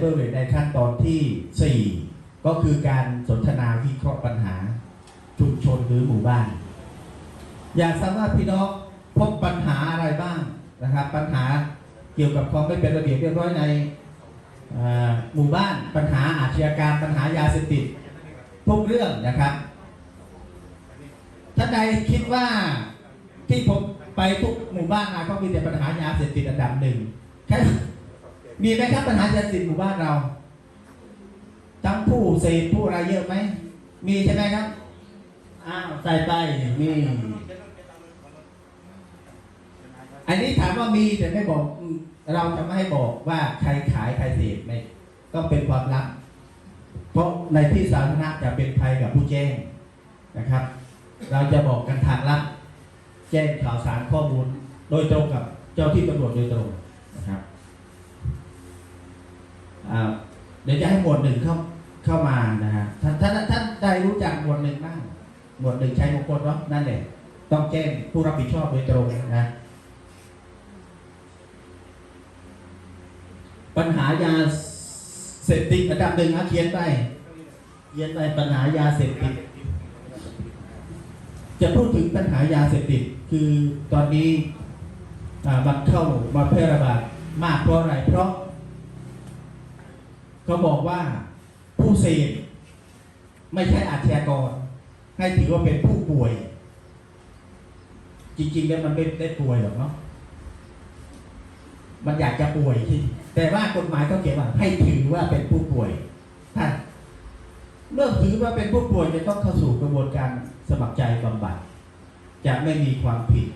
เพื่อในขั้นตอนที่ 4 ก็คือการสนทนาวิเคราะห์ปัญหา ชุมชนหรือหมู่บ้าน อยากทราบว่าพี่น้องพบปัญหาอะไรบ้างนะครับ ปัญหาเกี่ยวกับความไม่เป็นระเบียบเรียบร้อยในหมู่บ้านปัญหาอาชญากรรมปัญหายาเสพติดทุกเรื่องนะครับท่านใดคิดว่าที่ผมไปทุกหมู่บ้านมาก็มีแต่ปัญหายาเสพติดอันดับหนึ่งใคร มีไหมครับปัญหายาเสพติดหมู่บ้านเรา ทั้งผู้เสพผู้อะไรเยอะไหม มีใช่ไหมครับ อ้าวใส่ไปมี อันนี้ถามว่ามีแต่ไม่บอก เราจะไม่ให้บอกว่าใครขายใครเสพไม่ต้องเป็นความลับ เพราะในที่สาธารณะจะเป็นภัยกับผู้แจ้งนะครับ เราจะบอกกันทางลับ แจ้งข่าวสารข้อมูล โดยตรงกับเจ้าที่ตำรวจโดยตรงนะครับ อ่า เดี๋ยวจะให้หมวดหนึ่งเข้าเข้ามานะฮะท่านท่านท่านได้รู้จักหมวดหนึ่งบ้างหมวดหนึ่งใช้มงคลเนาะนั่นแหละต้องแจ้งผู้รับผิดชอบโดยตรงนะปัญหายาเสพติดอันดับหนึ่งนะเขียนไปเขียนไปปัญหายาเสพติดจะพูดถึงปัญหายาเสพติดคือตอนนี้อ่ามันเข้ามาแพร่ระบาดมากเพราะอะไรเพราะ เขาบอกว่าผู้เสพไม่ใช่อาชญากร ให้ถือว่าเป็นผู้ป่วย จริงๆแล้วมันไม่ได้ป่วยหรอกเนาะมันอยากจะป่วยที่แต่ว่ากฎหมายก็เขียนว่าให้ถือว่าเป็นผู้ป่วยท่านเมื่อถือว่าเป็นผู้ป่วยจะต้องเข้าสู่กระบวนการสมัครใจบำบัดจะไม่มีความผิด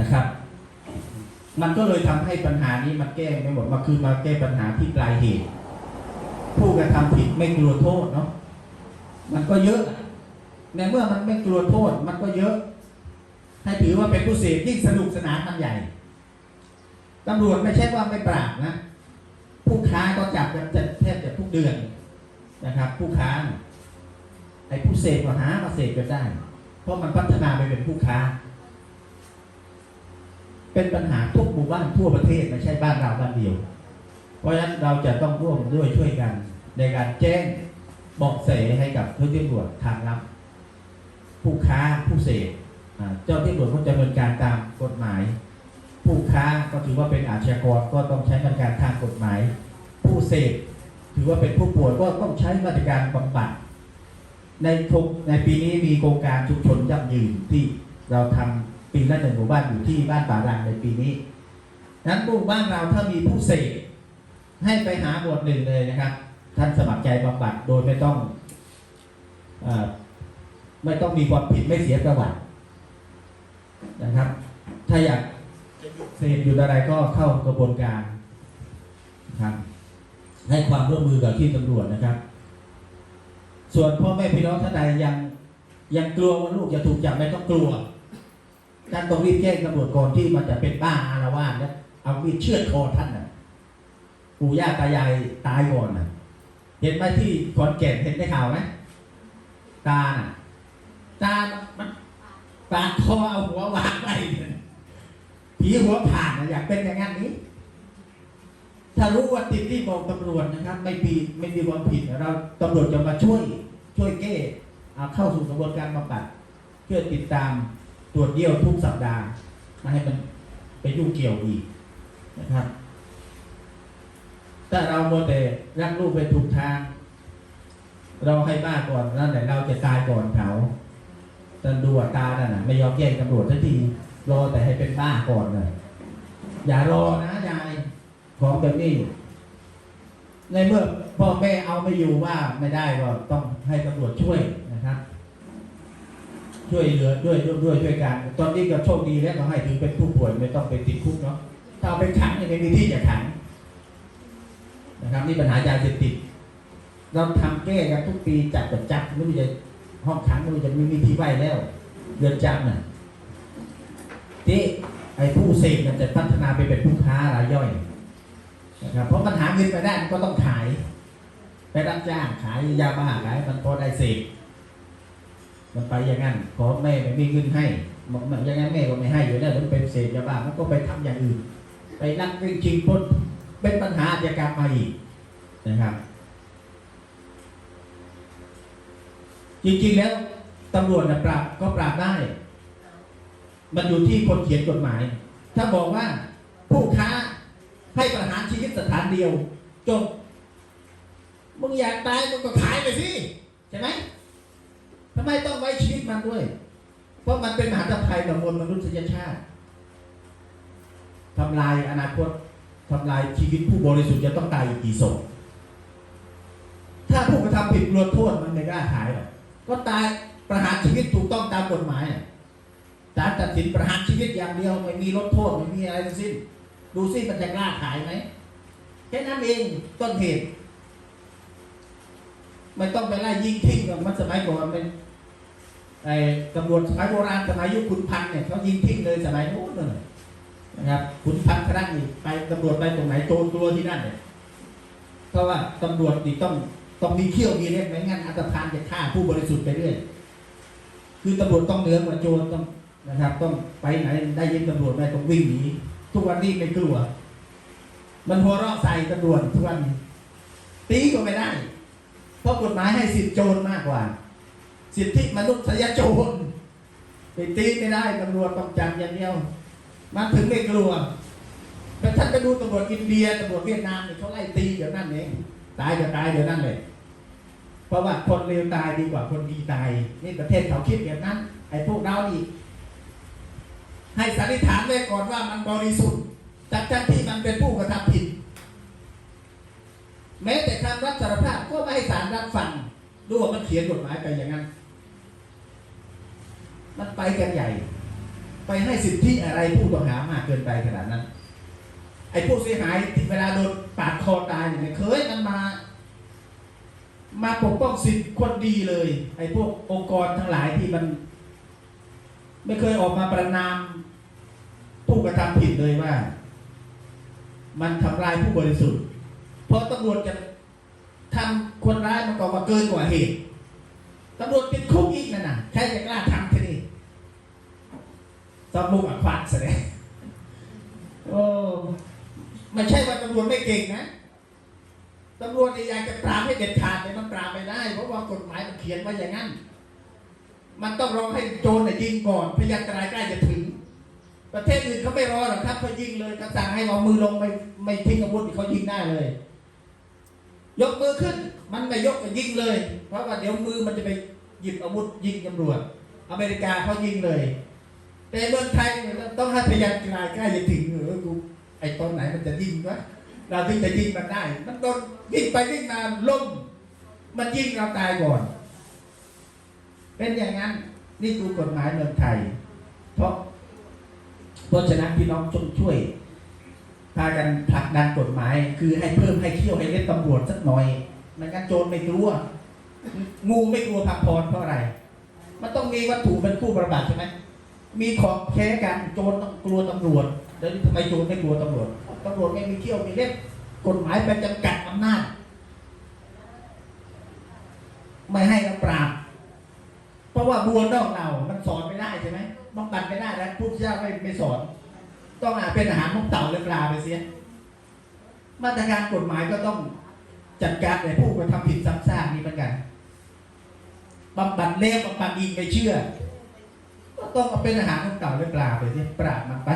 นะครับ มันก็เลยทำให้ปัญหานี้มันแก้ไม่หมดมาคือมาแก้ปัญหาที่ปลายเหตุ ผู้กระทำผิดไม่กลัวโทษเนาะมันก็เยอะ ในเมื่อมันไม่กลัวโทษ มันก็เยอะ ให้ถือว่าเป็นผู้เสพยิ่งสนุกสนานมันใหญ่ตำรวจไม่ใช่ว่าไม่ปราบนะผู้ค้าก็จับกันจะแทบจะทุกเดือนนะครับ ผู้ค้าไอ้ผู้เสพก็หามาเสพกันได้ เพราะมันพัฒนาไปเป็นผู้ค้า เป็นปัญหาทุกหมู่บ้านทั่วประเทศไม่ใช่บ้านเราบ้านเดียว เพราะฉะนั้นเราจะต้องร่วมด้วยช่วยกัน ในการแจ้งบอกเสให้กับเจ้าที่ตำรวจทางลับผู้ค้าผู้เสพเจ้าที่ตำรวจก็จะดำเนินการตามกฎหมาย ผู้ค้าก็ถือว่าเป็นอาชญากรก็ต้องใช้มาตรการทางกฎหมาย ผู้เสพถือว่าเป็นผู้ป่วยก็ต้องใช้มาตรการบำบัดในทุกในปีนี้มีโครงการชุมชนยั่งยืนที่เราทำ ปีละหนึ่งหมู่บ้านอยู่ที่บ้านป่ารังในปีนี้ นั้นหมู่บ้านเราถ้ามีผู้เสพให้ไปหาหมวดหนึ่งเลยนะครับ ท่านสมัครใจบำบัดโดยไม่ต้องออไม่ต้องมีความผิดไม่เสียประวัตินะครับ ถ้าอยากเสพอยู่อะไรก็เข้ากระบวนการครับให้ความร่วมมือกับที่ตำรวจนะครับ ส่วนพ่อแม่พี่น้องท่านใดยังยังกลัวว่าลูกจะถูกจับไม่ต้องกลัว ท่านต้องรีบแจ้งตำรวจก่อนที่มันจะเป็นบ้าอารวาสแล้วเอามีดเชือดคอท่านน่ะปู่ย่าตายายตายก่อนน่ะเห็นไหมที่ขอนแก่นเห็นในข่าวไหมตาน่ะตามันปาดคอเอาหัววางไว้ผีหัวผ่านน่ะอยากเป็นอย่างนั้นนี้ ถ้ารู้ว่าติดที่บอกตำรวจนะครับ ไม่ปีไม่มีความผิดเราตำรวจจะมาช่วย ช่วยแก้เอาเข้าสู่กระบวนการบำบัดเพื่อติดตาม ตรวจเยี่ยวทุกสัปดาห์ไมาให้มันไปยุ่งเกี่ยวอีกนะครับถ้าเราโมวแต่รักลูกไปถูกทาง เราให้บ้าก่อนนั่นแหละเราจะตายก่อนเขาตำรวจตาน่ะนะไม่ยอมแจ้งตำรวจทันทีรอแต่ให้เป็นบ้าก่อนเลยอย่ารอนะยายของแบบนี้ ในเมื่อพ่อแม่เอาไม่อยู่ว่าไม่ได้ก็ต้องให้ตำรวจช่วยนะครับ ช่วยเหลือด้วยร่วมด้วยช่วยกันตอนนี้ก็โชคดีแล้วก็ให้ถือเป็นผู้ป่วยไม่ต้องไปติดคุกเนาะถ้าเอาไปขังเนี่ยไม่มีที่จะขังนะครับนี่ปัญหายาเสพติดเราทำแก้กันทุกปีจับกับจับไม่รู้จะห้องขังไม่รู้จะไม่มีที่ไว้แล้วเรือนจำน่ะที่ไอ้ผู้เสพมันจะพัฒนาไปเป็นผู้ค้ารายย่อยนะครับเพราะมันหาเงินไปได้มันก็ต้องขาย ไปรับจ้างขายยาบ้าขายมันพอได้เสพ มันไปอย่างนั้นขอแม่ไม่มีเงินให้บอกอย่างนั้นแม่ก็ไม่ให้อยู่แล้วมันเป็นเสพยาบ้ามันก็ไปทำอย่างอื่น ไปลักไปชิงปล้นเป็นปัญหาอาชญากรรมมาอีกนะครับจริงๆแล้วตำรวจนะปราบก็ปราบได้ มันอยู่ที่คนเขียนกฎหมาย ถ้าบอกว่าผู้ค้าให้ประหารชีวิตสถานเดียวจบมึงอยากตายมึงก็ขายไปสิใช่ไหม ทำไมต้องไว้ชีวิตมันด้วย เพราะมันเป็นมหาภัยต่อมวลมนุษยชาติทำลายอนาคตทำลายชีวิตผู้บริสุทธิ์จะต้องตายอีกกี่ศพถ้าผู้กระทำผิดรวโทษมันไม่กล้าขายหรอกก็ตายประหารชีวิตถูกต้องตามกฎหมายศาลตัดสินประหารชีวิตอย่างเดียวไม่มีลดโทษไม่มีอะไรทั้งสิ้น ดูซิมันจะกล้าขายไหมแค่นั้นเองต้นเหตุ ไม่ต้องไปไล่ยิงทิ้งกับมันสมัยก่อนเป็นไอ้ตำรวจสมัยโบราณสมัยยุคขุนพันธ์เนี่ยเขายิงทิ้งเลยสมัยโน้นเลยนะครับขุนพันธ์ครั้งนี้ไปตำรวจไปตรงไหนโจรตัวที่นั่นเนี่ยเพราะว่าตำรวจนี่ต้องต้องมีเขี้ยวมีเล็บไม่งั้นอัตภานจะฆ่าผู้บริสุทธิ์ไปเรื่อยคือตำรวจต้องเหนือกว่าโจรต้องนะครับ ต้องไปไหนได้ยินตำรวจได้ต้องวิ่งหนีทุกวันนี้ไม่กลัว มันหัวเราะใส่ตำรวจทุกวันตีก็ไม่ได้ เพราะกฎหมายให้สิทธิโจรมากกว่า สิทธิมนุษยโจรไปตีไม่ได้ตำรวจต้องจับอย่างเดียว มันถึงไม่กลัวแต่ท่านไปดูตำรวจอินเดียตำรวจเวียดนามเนี่ยเขาไล่ตีเดี๋ยวนั่นเองตายเดี๋ยวตายเดี๋ยวนั่นเลยเพราะว่าคนเลวตายดีกว่าคนดีตายนี่ประเทศเขาคิดแบบนั้นไอ้พวกเรานี่ให้สันนิษฐานไว้ก่อนว่ามันบริสุทธิ์จากกาที่มันเป็นผู้กระทำผิด แม้แต่คำรับสารภาพก็ไม่ให้ศาลรับฟังดูว่ามันเขียนกฎหมายไปอย่างนั้น มันไปกันใหญ่ ไปให้สิทธิอะไรผู้ต้องหามากเกินไปขนาดนั้น ไอ้ผู้เสียหายที่เวลาโดนปาดคอตายเนี่ยเคยมันมา มาปกป้องสิทธิคนดีเลย ไอ้พวกองค์กรทั้งหลายที่มัน ไม่เคยออกมาประนามผู้กระทำผิดเลยว่า มันทำลายผู้บริสุทธิ์ พราะตำรวจจะทำคนร้ายมันก็มาเกินกว่าเหตุตำรวจติดคุกอีกนั่นน่ะใครจะกล้าทำทีนี้ตำรวจอักขวานแสดงโอ้ไม่ใช่ว่าตำรวจไม่เก่งนะตำรวจอยากจะปราบให้เด็ดขาดเนี่มันปราบไม่ได้ เพราะว่ากฎหมายมันเขียนไว้อย่างนั้น มันต้องรอให้โจรน่ะยิงก่อนพยานตรายใกล้จะถึง ประเทศอื่นเขาไม่รอหรอกครับเขายิงเลยเขาสั่งให้เอามือลงไม่ไม่ทิ้งอาวุธเขายิงได้เลย ยกมือขึ้น มันไม่ยกก็ยิงเลย เพราะว่าเดี๋ยวมือมันจะไปหยิบอาวุธยิงตำรวจ อเมริกาเขายิงเลย แต่เมืองไทยต้องให้พยานตรายใกล้จะถึงเออกูไอ้ตอนไหนมันจะยิงวะเราถึงจะยิงมันได้ มันโดนยิงไปยิงมาล้มมันยิงเราตายก่อน เป็นอย่างนั้นนี่คือกฎหมายเมืองไทย เพราะเพราะฉะนั้นพี่น้องจงช่วย พากันผลักดันกฎหมาย คือให้เพิ่มให้เขี้ยวให้เล็ดตำรวจสักหน่อยม่งั้นโจรไม่กลัว งูไม่กลัวผักพรเพราะอะไร มันต้องมีวัตถุเป็นคู่ประบาดใช่ไหมมีของแค่กันโจรต้องกลัวตำรวจแล้วทำไมโจรไม่กลัวตำรวจตำรวจไม่มีเขี้ยวมีเล็บกฎหมายไปจำกัดอำนาจไม่ให้เราปราบ เพราะว่าบัวนอกเรา มันสอนไม่ได้ใช่ไหมต้องปันไม่ได้แล้วพุทธเจ้าไม่ไม่สอน ต้องอาเป็นอาหารของเต่าหรือปลาไปเสีย มาตรการกฎหมายก็ต้องจัดการในผู้กระทำผิดซ้ำซากนี้เหมือนกันบำบัดเล่บำบัดอีกไม่เชื่อ ก็ต้องเอาเป็นอาหารของเต่าหรือปลาไปเสียปราบมันไป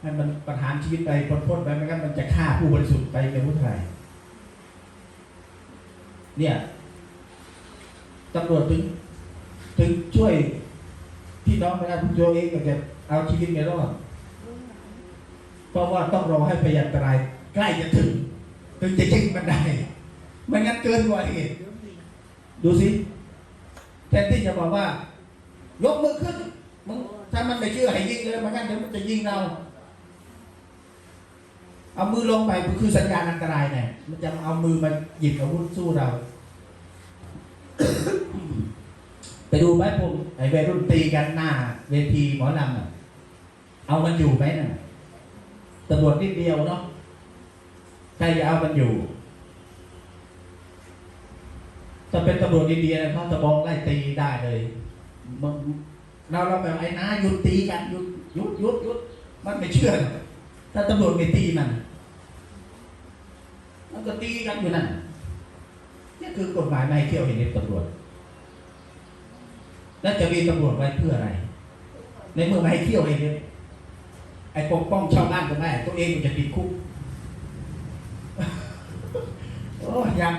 ให้มันประหารชีวิตไปพ้นๆไปไม่งั้นมันจะฆ่าผู้บริสุทธิ์ไปไม่รู้เท่าไหร่เนี่ยตำรวจถึง ถึงช่วยพี่น้องไม่ได้คุณโจเองก็จะเอาชีวิตไม่รอด เพราะว่าต้องรอให้พยานตรายใกล้จะถึง ถึงจะยิงมันได้ไม่งั้นเกินกว่าเหตุดูสิแทนที่จะบอกว่ายกมือขึ้นมึงถ้ามันไม่เชื่อให้ยิงเลยไม่งั้นเดี๋ยวมันจะยิงเราเอามือลงไปคือสัญญาณอันตรายเนี่ยมันจะเอามือมาหยิบอาวุธสู้เรา ไปดูไหมพวกไอ้วัยรุ่นตีกันหน้า เวทีหมอลำน่ะเอามันอยู่ไหมน่ะ ตำรวจนิดเดียวเนาะใครจะเอามันอยู่ถ้าเป็นตำรวจดีๆนะเขาจะมองไล่ตีได้เลยเราเราแบบไอ้นะหยุดตีกันหยุดหยุดหยุดหยุดมันไม่เชื่อ ถ้าตำรวจไม่ตีมันมันก็ตีกันอยู่นั่นนี่คือกฎหมายไม่เที่ยวเห็นในตำรวจ แล้วจะมีตำรวจไว้เพื่ออะไร ในเมื่อไม่เที่ยวเอง ไอ้ปกป้องชาวบ้านก็ได้ตัวเองมันจะติดคุกโอ้ยอยาก